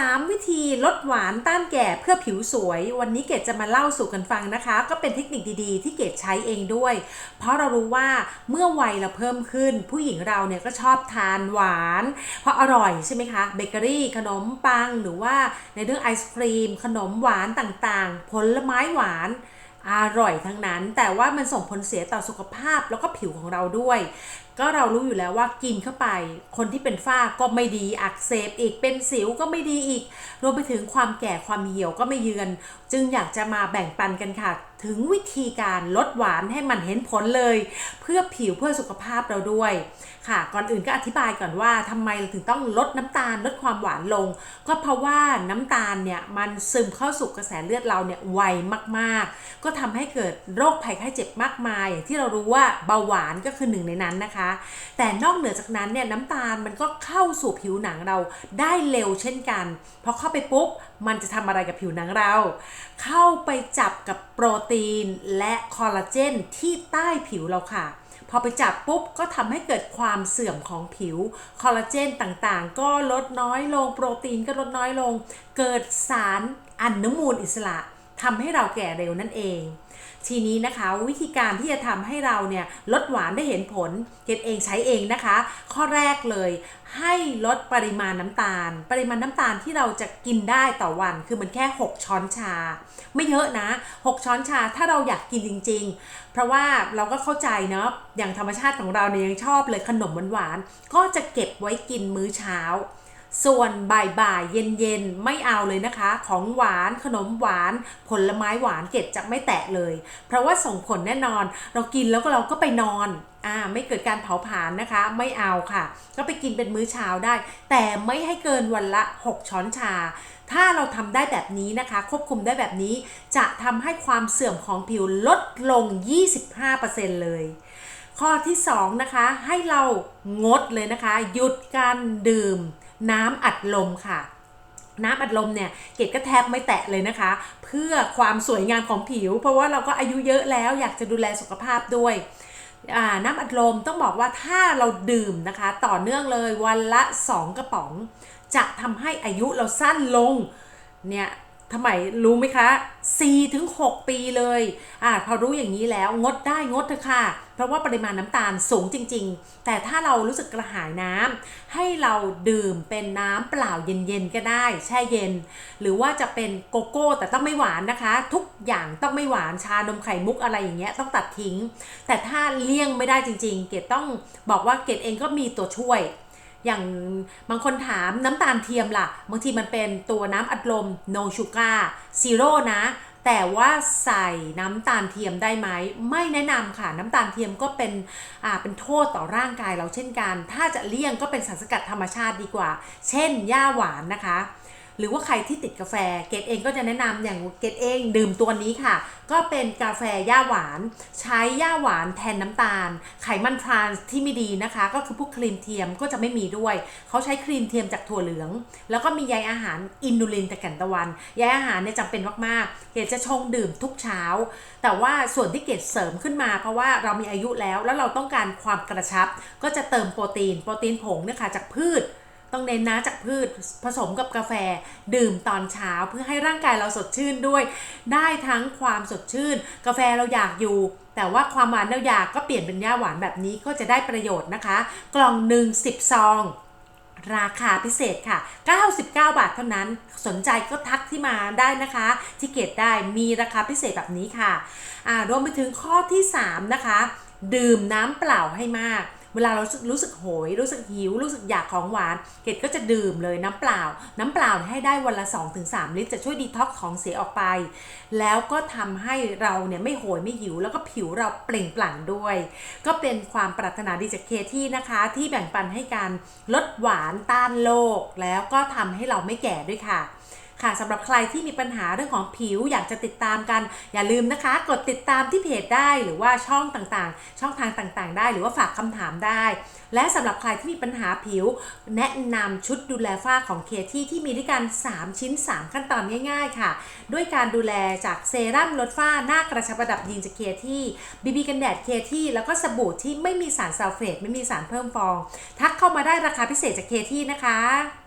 3 วิธีลดหวานต้านแก่เพื่อผิวสวย วันนี้เกดจะมาเล่าสู่กันฟังนะคะ ก็เป็นเทคนิคดีๆ ที่เกดใช้เองด้วย เพราะเรารู้ว่าเมื่อวัยเราเพิ่มขึ้น ผู้หญิงเราเนี่ยก็ชอบทานหวาน เพราะอร่อยใช่ไหมคะเบเกอรี่ ขนมปังหรือว่าในเรื่องไอศครีม ขนมหวานต่างๆ ผลไม้หวาน อร่อยทั้งนั้น แต่ว่ามันส่งผลเสียต่อสุขภาพแล้วก็ผิวของเราด้วย ก็เรารู้อยู่แล้วว่ากินเข้าไป คนที่เป็นฝ้าก็ไม่ดีอักเสบอีกเป็นสิวก็ไม่ดีอีก รวมไปถึงความแก่ความเหี่ยวก็ไม่เยือน จึงอยากจะมาแบ่งปันกันค่ะ ถึงวิธีการลดหวานให้มันเห็นผลเลย เพื่อผิวเพื่อสุขภาพเราด้วยค่ะ ก่อนอื่นก็อธิบายก่อนว่าทำไมเราถึงต้องลดน้ำตาลลดความหวานลง ก็เพราะว่าน้ำตาลเนี่ยมันซึมเข้าสู่กระแสเลือดเราเนี่ยไวมากๆ ก็ทำให้เกิดโรคภัยไข้เจ็บมากมาย อย่างที่เรารู้ว่าเบาหวานก็คือหนึ่งในนั้นนะคะ แต่นอกเหนือจากนั้นเนี่ยน้ำตาลมันก็เข้าสู่ผิวหนังเราได้เร็วเช่นกันพอเข้าไปปุ๊บมันจะทำอะไรกับผิวหนังเรา เข้าไปจับกับโปรตีนและคอลลาเจนที่ใต้ผิวเราค่ะ พอไปจับปุ๊บก็ทำให้เกิดความเสื่อมของผิว คอลลาเจนต่างๆ ก็ลดน้อยลง โปรตีนก็ลดน้อยลง เกิดสารอนุมูลอิสระ ทำให้เราแก่เร็วนั่นเอง ทีนี้นะคะวิธีการที่จะทำให้เราเนี่ยลดหวานได้เห็นผลเกดเองใช้เองนะคะ ข้อแรกเลยให้ลดปริมาณน้ำตาล ปริมาณน้ำตาลที่เราจะกินได้ต่อวันคือมันแค่ 6 ช้อนชา ไม่เยอะนะ 6 ช้อนชาถ้าเราอยากกินจริง ๆ เพราะว่าเราก็เข้าใจเนาะอย่างธรรมชาติของเราเนี่ยยังชอบเลยขนมหวานๆก็จะเก็บไว้กินมื้อเช้า ส่วนบ่ายๆเย็นๆไม่เอาเลยนะคะ ของหวานขนมหวาน ผลไม้หวานเกดจะไม่แตะเลย เพราะว่าส่งผลแน่นอน เรากินแล้วก็เราก็ไปนอนอ่าไม่เกิดการเผาผลาญนะคะ ไม่เอาค่ะ ก็ไปกินเป็นมื้อเช้าได้ แต่ไม่ให้เกินวันละ 6 ช้อนชา ถ้าเราทำได้แบบนี้นะคะ ควบคุมได้แบบนี้ จะทำให้ความเสื่อมของผิวลดลง 25%เลย ข้อที่ 2 นะคะ ให้เรางดเลยนะคะ หยุดการดื่ม น้ำอัดลมค่ะน้ำอัดลมเนี่ยเกดก็แทบไม่แตะเลยนะคะ เพื่อความสวยงามของผิว เพราะว่าเราก็อายุเยอะแล้วอยากจะดูแลสุขภาพด้วยน้ำอัดลมต้องบอกว่าถ้าเราดื่มนะคะ ต่อเนื่องเลยวันละ 2 กระป๋อง จะทำให้อายุเราสั้นลงเนี่ย ทำไมรู้ไหมคะ4ถึง6ปีเลยอ่าพอรู้อย่างนี้แล้วงดได้งดเถอะค่ะ เพราะว่าปริมาณน้ำตาลสูงจริง ๆ แต่ถ้าเรารู้สึกกระหายน้ำให้เราดื่มเป็นน้ำเปล่าเย็นๆก็ได้แช่เย็น หรือว่าจะเป็นโกโก้แต่ต้องไม่หวานนะคะ ทุกอย่างต้องไม่หวานชานมไข่มุกอะไรอย่างเงี้ยต้องตัดทิ้ง แต่ถ้าเลี่ยงไม่ได้จริง ๆ เกดต้องบอกว่าเกดเองก็มีตัวช่วย อย่างบางคนถามน้ำตาลเทียมล่ะ บางทีมันเป็นตัวน้ำอัดลม no sugar zero นะ แต่ว่าใส่น้ำตาลเทียมได้ไหม ไม่แนะนำค่ะ น้ำตาลเทียมก็เป็นอ่าเป็นโทษต่อร่างกายเราเช่นกัน ถ้าจะเลี่ยงก็เป็นสารสกัดธรรมชาติดีกว่า เช่นหญ้าหวานนะคะ หรือว่าใครที่ติดกาแฟเกดเองก็จะแนะนำอย่างเกดเองดื่มตัวนี้ค่ะ ก็เป็นกาแฟย่าหวาน ใช้ย่าหวานแทนน้ำตาล ไขมันทรานส์ที่ไม่ดีนะคะ ก็คือพวกครีมเทียมก็จะไม่มีด้วย เขาใช้ครีมเทียมจากถั่วเหลือง แล้วก็มีใยอาหารอินูลินจากแก่นตะวันใยอาหารเนี่ยจำเป็นมากๆเกดจะชงดื่มทุกเช้า แต่ว่าส่วนที่เกดเสริมขึ้นมา เพราะว่าเรามีอายุแล้วแล้วเราต้องการความกระชับ ก็จะเติมโปรตีนโปรตีนผงเนี่ยค่ะจากพืช ต้องเน้นนะจากพืชผสมกับกาแฟดื่มตอนเช้าเพื่อให้ร่างกายเราสดชื่นด้วย ได้ทั้งความสดชื่น กาแฟเราอยากอยู่ แต่ว่าความหวานเราอยากก็เปลี่ยนเป็นย่าหวานแบบนี้ก็จะได้ประโยชน์นะคะ กล่องหนึ่ง10ซองราคาพิเศษค่ะ 99 บาทเท่านั้น สนใจก็ทักที่มาได้นะคะ ที่เกตได้มีราคาพิเศษแบบนี้ค่ะ รวมไปถึงข้อที่ 3 นะคะ ดื่มน้ำเปล่าให้มาก เวลาเรารู้สึกโหย รู้สึกหิว รู้สึกอยากของหวาน เกดก็จะดื่มเลยน้ำเปล่า น้ำเปล่าให้ได้วันละ 2-3 ลิตร จะช่วยดีท็อกซ์ของเสียออกไป แล้วก็ทำให้เราเนี่ยไม่โหยไม่หิว แล้วก็ผิวเราเปล่งปลั่งด้วย ก็เป็นความปรารถนาดีจากเคที่นะคะ ที่แบ่งปันให้การลดหวานต้านโรคแล้วก็ทำให้เราไม่แก่ด้วยค่ะ ค่ะสำหรับใครที่มีปัญหาเรื่องของผิวอยากจะติดตามกัน อย่าลืมนะคะ กดติดตามที่เพจได้หรือว่าช่องต่างๆ ช่องทางต่างๆ ได้ หรือว่าฝากคำถามได้ และสำหรับใครที่มีปัญหาผิว แนะนำชุดดูแลฝ้าของเคที่ที่มีด้วยกัน 3 ชิ้น 3 ขั้นตอนง่าย ๆ ค่ะ ด้วยการดูแลจากเซรั่มลดฝ้าหน้ากระชับระดับยีนจากเคที่บีบีกันแดดเคที่แล้วก็สบู่ที่ไม่มีสารซัลเฟตไม่มีสารเพิ่มฟอง ทักเข้ามาได้ราคาพิเศษจากเคที่นะคะ